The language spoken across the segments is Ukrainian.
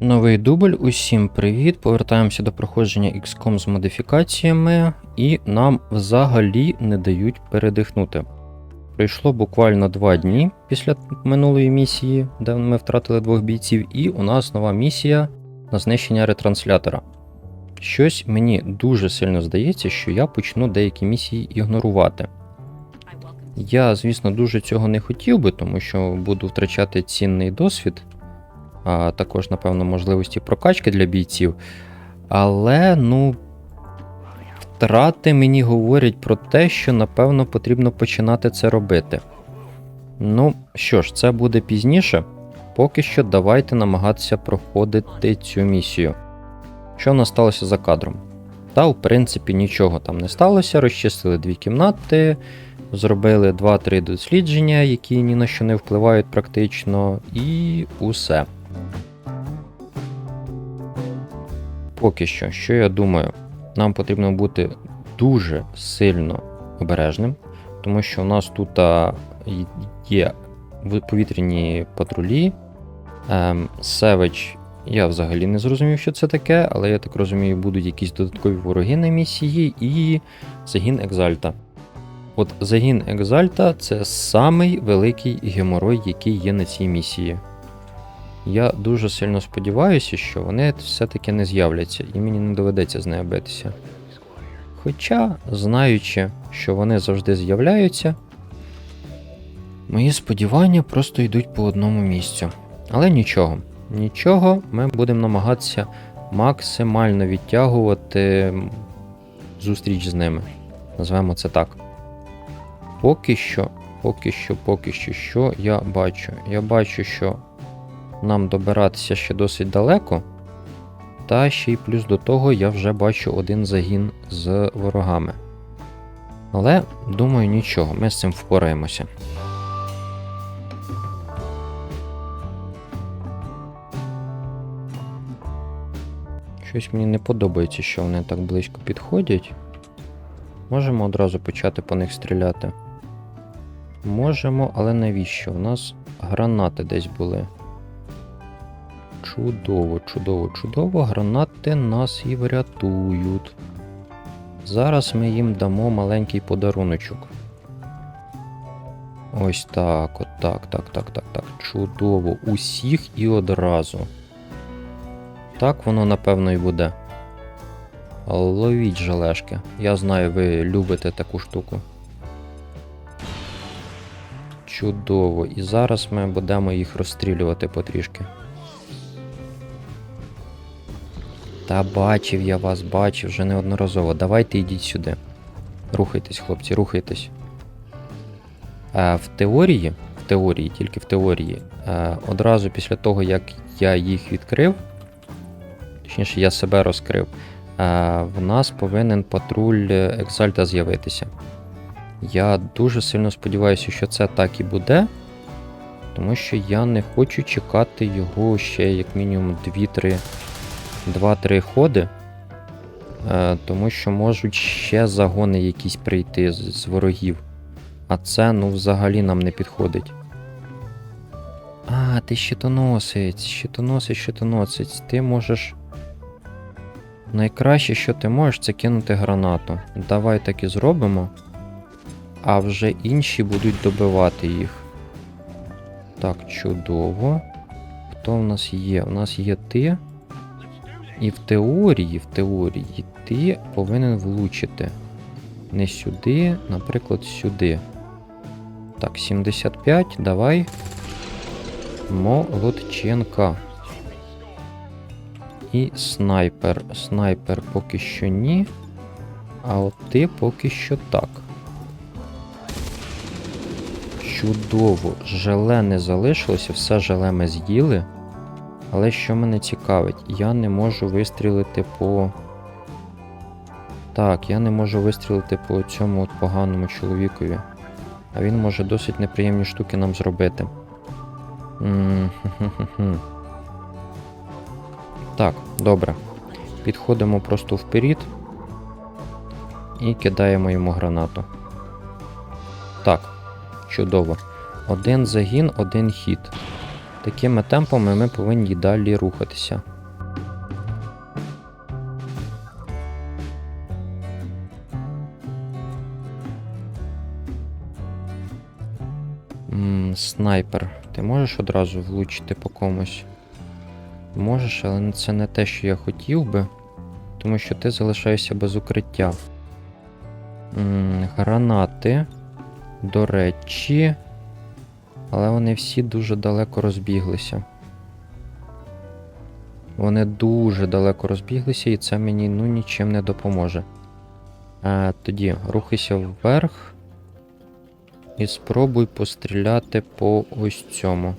Новий дубль, усім привіт. Повертаємося до проходження XCOM з модифікаціями, і нам взагалі не дають передихнути. Пройшло буквально два дні після минулої місії, де ми втратили двох бійців, і у нас нова місія на знищення ретранслятора. Щось мені дуже сильно здається, що я почну деякі місії ігнорувати. Я, звісно, дуже цього не хотів би, тому що буду втрачати цінний досвід а також, напевно, можливості прокачки для бійців. Але, ну, втрати мені говорять про те, що, напевно, потрібно починати це робити. Ну, що ж, це буде пізніше. Поки що давайте намагатися проходити цю місію. Що в нас сталося за кадром? Та, в принципі, нічого там не сталося. Розчистили дві кімнати, зробили 2-3 дослідження, які ні на що не впливають практично, і усе. Поки що, що я думаю, нам потрібно бути дуже сильно обережним, тому що у нас тут є повітряні патрулі. Ем, Севич, я взагалі не зрозумів, що це таке, але я так розумію, будуть якісь додаткові вороги на місії і загін Екзальта. От загін Екзальта це самий великий геморой, який є на цій місії. Я дуже сильно сподіваюся, що вони все-таки не з'являться і мені не доведеться з нею битися. Хоча, знаючи, що вони завжди з'являються, мої сподівання просто йдуть по одному місцю. Але нічого, нічого, ми будемо намагатися максимально відтягувати зустріч з ними. Назвемо це так. Поки що, поки що, поки що, що я бачу? Я бачу, що нам добиратися ще досить далеко. Та ще й плюс до того я вже бачу один загін з ворогами. Але, думаю, нічого, ми з цим впораємося. Щось мені не подобається, що вони так близько підходять. Можемо одразу почати по них стріляти. Можемо, але навіщо? У нас гранати десь були. Чудово, чудово, чудово. Гранати нас і врятують. Зараз ми їм дамо маленький подаруночок. Ось так, от так, так, так, так, так. Чудово. Усіх і одразу. Так воно напевно і буде. Ловіть жалешки. Я знаю, ви любите таку штуку. Чудово. І зараз ми будемо їх розстрілювати потрішки. Та бачив я вас, бачив вже неодноразово. Давайте йдіть сюди. Рухайтесь, хлопці, рухайтесь. Е, в теорії, в теорії, тільки в теорії, е, одразу після того, як я їх відкрив, точніше, я себе розкрив, е, в нас повинен патруль Екзальта з'явитися. Я дуже сильно сподіваюся, що це так і буде, тому що я не хочу чекати його ще як мінімум 2-3 2-3 ходи, е, тому що можуть ще загони якісь прийти з, ворогів. А це ну взагалі нам не підходить. А, ти щитоносець, щитоносець, щитоносець. Ти можеш. Найкраще, що ти можеш, це кинути гранату. Давай так і зробимо. А вже інші будуть добивати їх. Так, чудово. Хто в нас є? У нас є ти. І в теорії, в теорії, ти повинен влучити. Не сюди, наприклад, сюди. Так, 75, давай. Молодченка. І снайпер. Снайпер поки що ні. А от ти поки що так. Чудово. Желе не залишилося, все желе ми з'їли. Але що мене цікавить, я не можу вистрілити по. Так, я не можу вистрілити по цьому от поганому чоловікові. А він може досить неприємні штуки нам зробити. Так, добре. Підходимо просто вперед і кидаємо йому гранату. Так, чудово. Один загін, один хід. Такими темпами ми повинні далі рухатися. Снайпер. Ти можеш одразу влучити по комусь? Можеш, але це не те, що я хотів би, тому що ти залишаєшся без укриття. М, гранати. До речі. Але вони всі дуже далеко розбіглися. Вони дуже далеко розбіглися, і це мені ну нічим не допоможе. А, тоді рухайся вверх. І спробуй постріляти по ось цьому.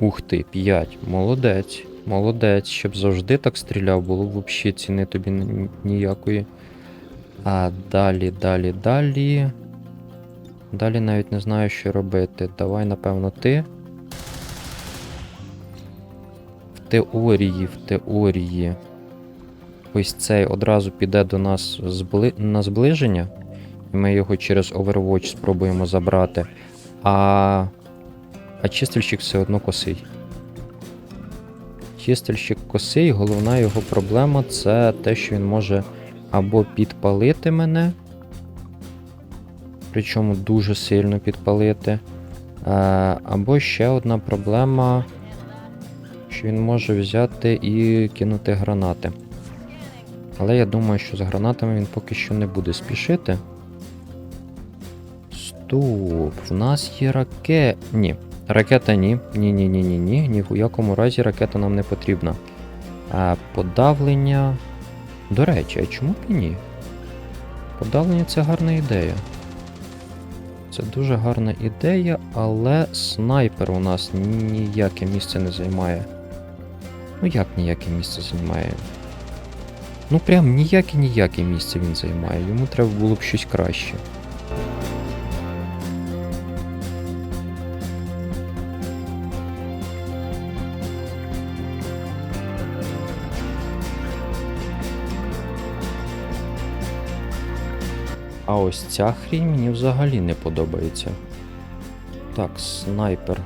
Ух ти, 5. Молодець. Молодець. Щоб завжди так стріляв, було б взагалі ціни тобі ніякої. А далі, далі, далі. Далі навіть не знаю, що робити. Давай, напевно, ти. В теорії, в теорії. Ось цей одразу піде до нас збли... на зближення. І ми його через Overwatch спробуємо забрати. А. А чистильщик все одно косий. Чистильщик косий, головна його проблема це те, що він може або підпалити мене. Причому дуже сильно підпалити. Е, або ще одна проблема, що він може взяти і кинути гранати. Але я думаю, що з гранатами він поки що не буде спішити. Стоп, в нас є раке. Ні. Ракета ні. Ні, ні, ні, ні, ні. Ні в якому разі ракета нам не потрібна. А подавлення. До речі, а чому б і ні? Подавлення це гарна ідея. Це дуже гарна ідея, але снайпер у нас ніяке місце не займає. Ну як ніяке місце займає? Ну прям ніяке ніяке місце він займає. Йому треба було б щось краще. А ось ця хрінь мені взагалі не подобається. Так, снайпер.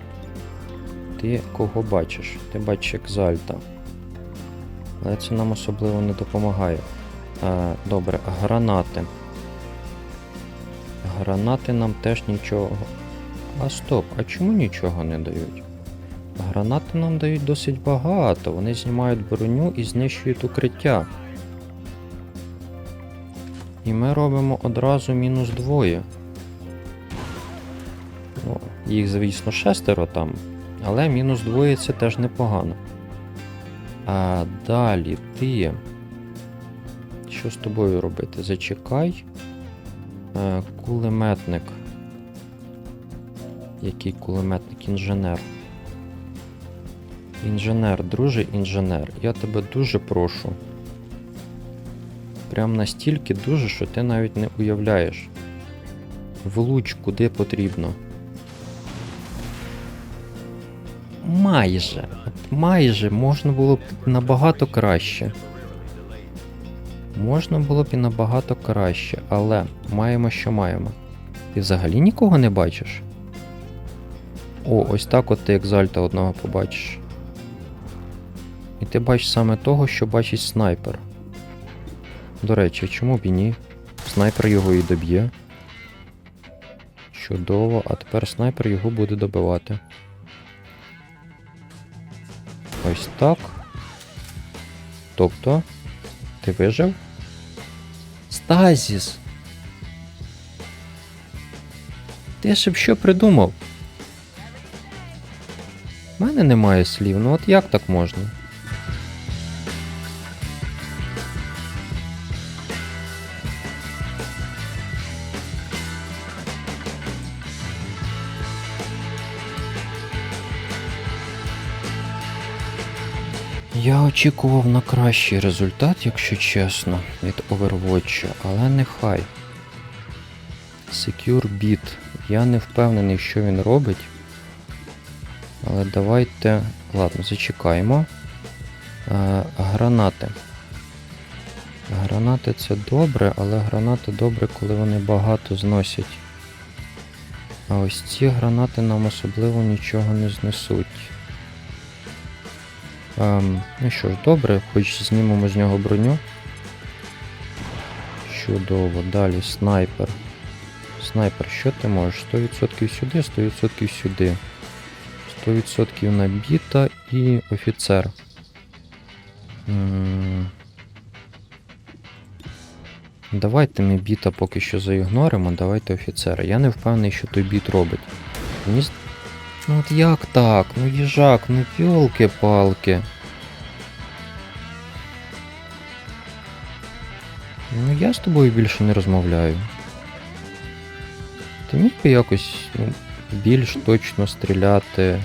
Ти кого бачиш? Ти бачиш екзальта. Але це нам особливо не допомагає. Е, добре, гранати. Гранати нам теж нічого. А стоп, а чому нічого не дають? Гранати нам дають досить багато. Вони знімають броню і знищують укриття. І ми робимо одразу мінус двоє. Ну, їх, звісно, шестеро там, але мінус двоє це теж непогано. А далі ти. Що з тобою робити? Зачекай. Е, кулеметник. Який кулеметник? Інженер. Інженер, друже, інженер. Я тебе дуже прошу. Прям настільки дуже, що ти навіть не уявляєш. Влуч куди потрібно. Майже. Майже можна було б набагато краще. Можна було б і набагато краще, але маємо, що маємо. Ти взагалі нікого не бачиш? О, ось так от ти екзальта одного побачиш. І ти бачиш саме того, що бачить снайпер. До речі, чому б і ні? Снайпер його і доб'є. Чудово, а тепер снайпер його буде добивати. Ось так. Тобто, ти вижив? Стазіс! Ти ще б що придумав? У мене немає слів, ну от як так можна? Я очікував на кращий результат, якщо чесно, від Overwatch, але нехай. Secure Beat. Я не впевнений, що він робить. Але давайте. Ладно, зачекаємо. Е, гранати. Гранати це добре, але гранати добре, коли вони багато зносять. А ось ці гранати нам особливо нічого не знесуть. Ем, ну що ж, добре, хоч знімемо з нього броню. Чудово, далі снайпер. Снайпер, що ти можеш? 100% сюди, 100% сюди. 100% на біта і офіцер. М, Давайте ми біта поки що заігноримо, давайте офіцера. Я не впевнений, що той біт робить. Мені... Ну от як так? Ну їжак, ну пілки-палки. Ну я з тобою більше не розмовляю. Ти міг би якось ну, більш точно стріляти.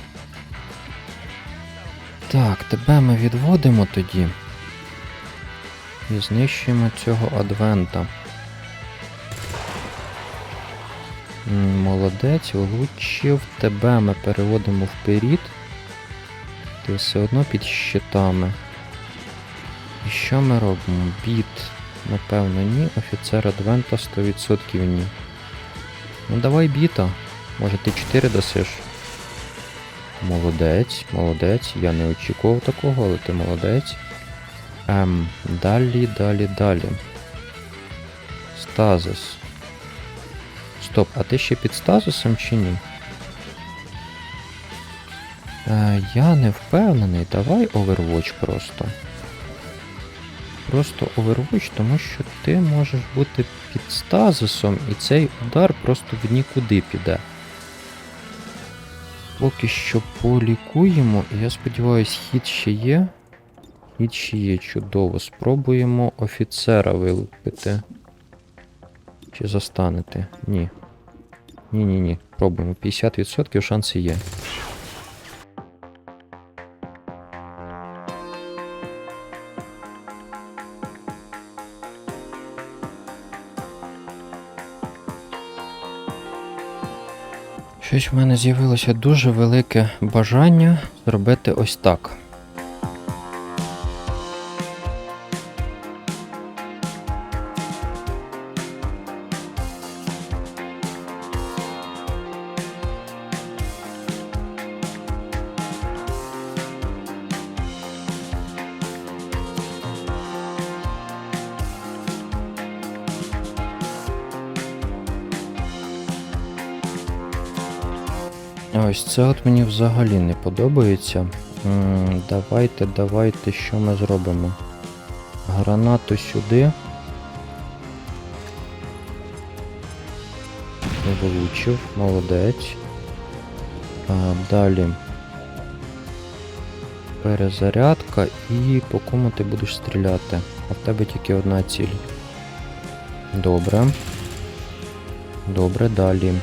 Так, тебе ми відводимо тоді. І знищуємо цього адвента. Молодець, влучив. Тебе ми переводимо вперед. Ти все одно під щитами. І що ми робимо? Біт, напевно, ні. Офіцер адвента 100% ні. Ну давай біта. Може ти 4 дасиш? Молодець, молодець. Я не очікував такого, але ти молодець. Ем, далі, далі, далі. Стазис. Стоп, а ти ще під стазисом чи ні? Е, я не впевнений. Давай Overwatch просто. Просто Overwatch, тому що ти можеш бути під стазисом, і цей удар просто в нікуди піде. Поки що полікуємо, і я сподіваюся, хід ще є. Хід ще є чудово. Спробуємо офіцера вилупити. Чи застанете? Ні. Ні-ні ні. Пробуємо. 50% шанси є. Щось в мене з'явилося дуже велике бажання зробити ось так. Ось це от мені взагалі не подобається. Давайте, давайте, що ми зробимо? Гранату сюди. Влучив, молодець. Далі. Перезарядка і по кому ти будеш стріляти. А в тебе тільки одна ціль. Добре. Добре, далі.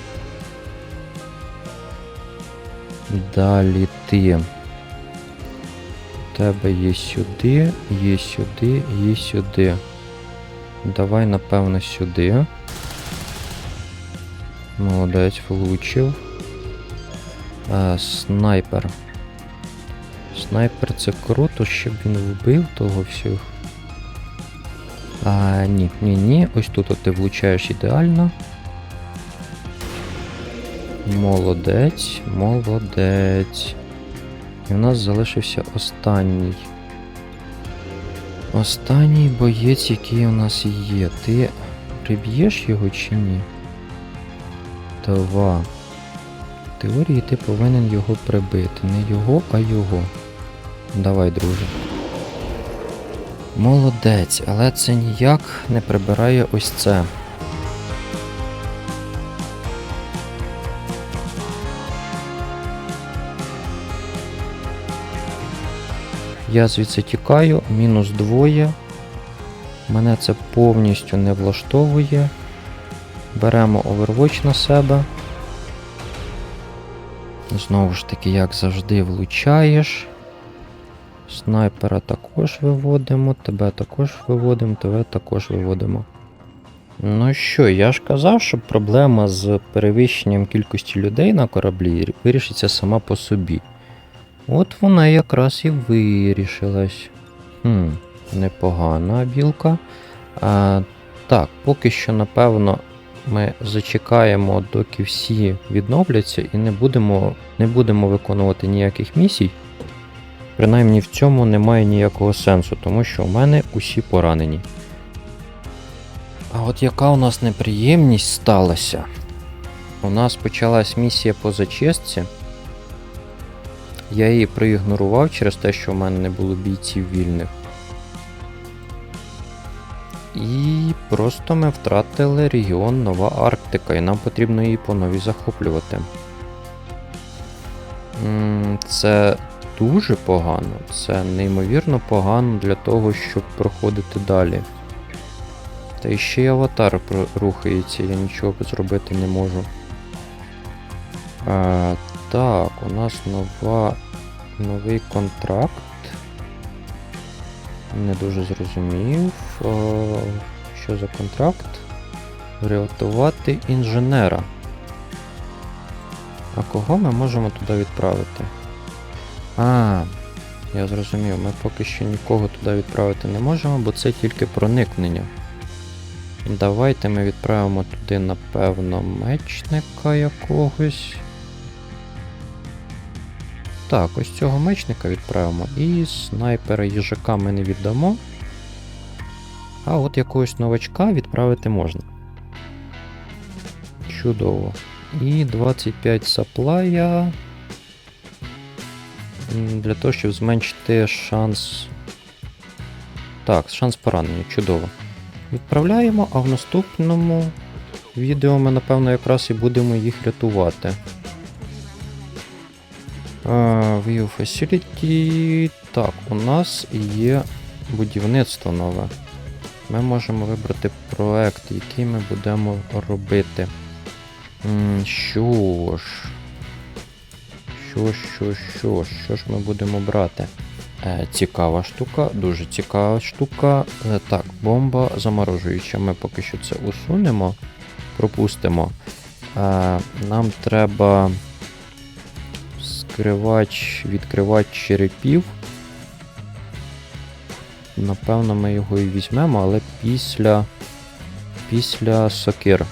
Далі ти. Тебе є сюди, є сюди, є сюди. Давай, напевно, сюди. Молодець, влучив. А, снайпер. Снайпер це круто, щоб він вбив того всіх. А, ні, ні, ні. Ось тут ти влучаєш ідеально. Молодець, молодець. І в нас залишився останній. Останній боєць, який у нас є. Ти приб'єш його чи ні? Два. В теорії ти повинен його прибити. Не його, а його. Давай, друже. Молодець, але це ніяк не прибирає ось це. Я звідси тікаю, мінус двоє. Мене це повністю не влаштовує. Беремо Overwatch на себе. Знову ж таки, як завжди, влучаєш. Снайпера також виводимо, тебе також виводимо, тебе також виводимо. Ну що, я ж казав, що проблема з перевищенням кількості людей на кораблі вирішиться сама по собі. От вона якраз і вирішилась. Хм, непогана білка. А, так, поки що, напевно, ми зачекаємо, доки всі відновляться, і не будемо, не будемо виконувати ніяких місій. Принаймні в цьому немає ніякого сенсу, тому що у мене усі поранені. А от яка у нас неприємність сталася? У нас почалась місія по зачистці. Я її проігнорував через те, що в мене не було бійців вільних. І просто ми втратили регіон Нова Арктика, і нам потрібно її по новій захоплювати. Це дуже погано, це неймовірно погано для того, щоб проходити далі. Та і ще й аватар рухається, я нічого зробити не можу. А, так, у нас нова, новий контракт. Не дуже зрозумів. Що за контракт? Врятувати інженера. А кого ми можемо туди відправити? А, я зрозумів, ми поки що нікого туди відправити не можемо, бо це тільки проникнення. Давайте ми відправимо туди, напевно, мечника якогось. Так, ось цього мечника відправимо. І снайпера їжака ми не віддамо. А от якогось новачка відправити можна. Чудово. І 25 саплая. Для того, щоб зменшити шанс. Так, шанс поранення, чудово. Відправляємо, а в наступному відео ми, напевно, якраз і будемо їх рятувати. View Facility. Так, у нас є будівництво нове. Ми можемо вибрати проект, який ми будемо робити. Що ж. Що, що, що, що ж ми будемо брати? Е, цікава штука, дуже цікава штука. Е, так, бомба заморожуюча. Ми поки що це усунемо, пропустимо. Е, нам треба скривач, відкривач черепів. Напевно, ми його і візьмемо, але після, після сокир.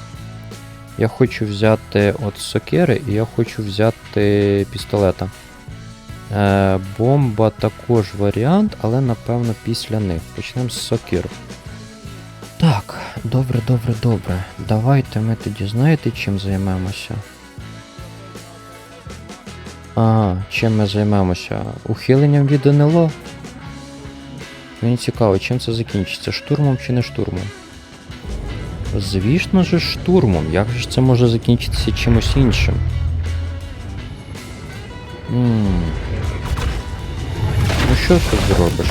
Я хочу взяти от сокири і я хочу взяти пістолета. Е, бомба також варіант, але напевно після них. Почнемо з сокир. Так, добре, добре, добре. Давайте ми тоді знаєте, чим займемося. А, чим ми займемося? Ухиленням від НЛО? Мені цікаво, чим це закінчиться? Штурмом чи не штурмом? Звісно ж, штурмом. Як же це може закінчитися чимось іншим? М. Ну що ти зробиш?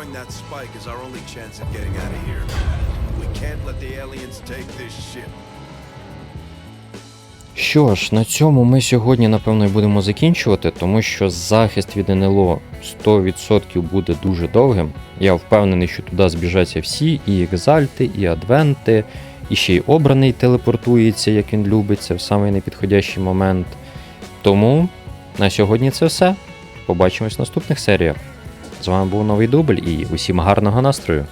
Destroying that spike is our only chance at getting out of here. We can't let the aliens take this ship. Що ж, на цьому ми сьогодні, напевно, і будемо закінчувати, тому що захист від НЛО 100% буде дуже довгим. Я впевнений, що туди збіжаться всі, і екзальти, і адвенти, і ще й обраний телепортується, як він любиться, в самий непідходящий момент. Тому на сьогодні це все. Побачимось в наступних серіях. З вами був новий дубль і усім гарного настрою.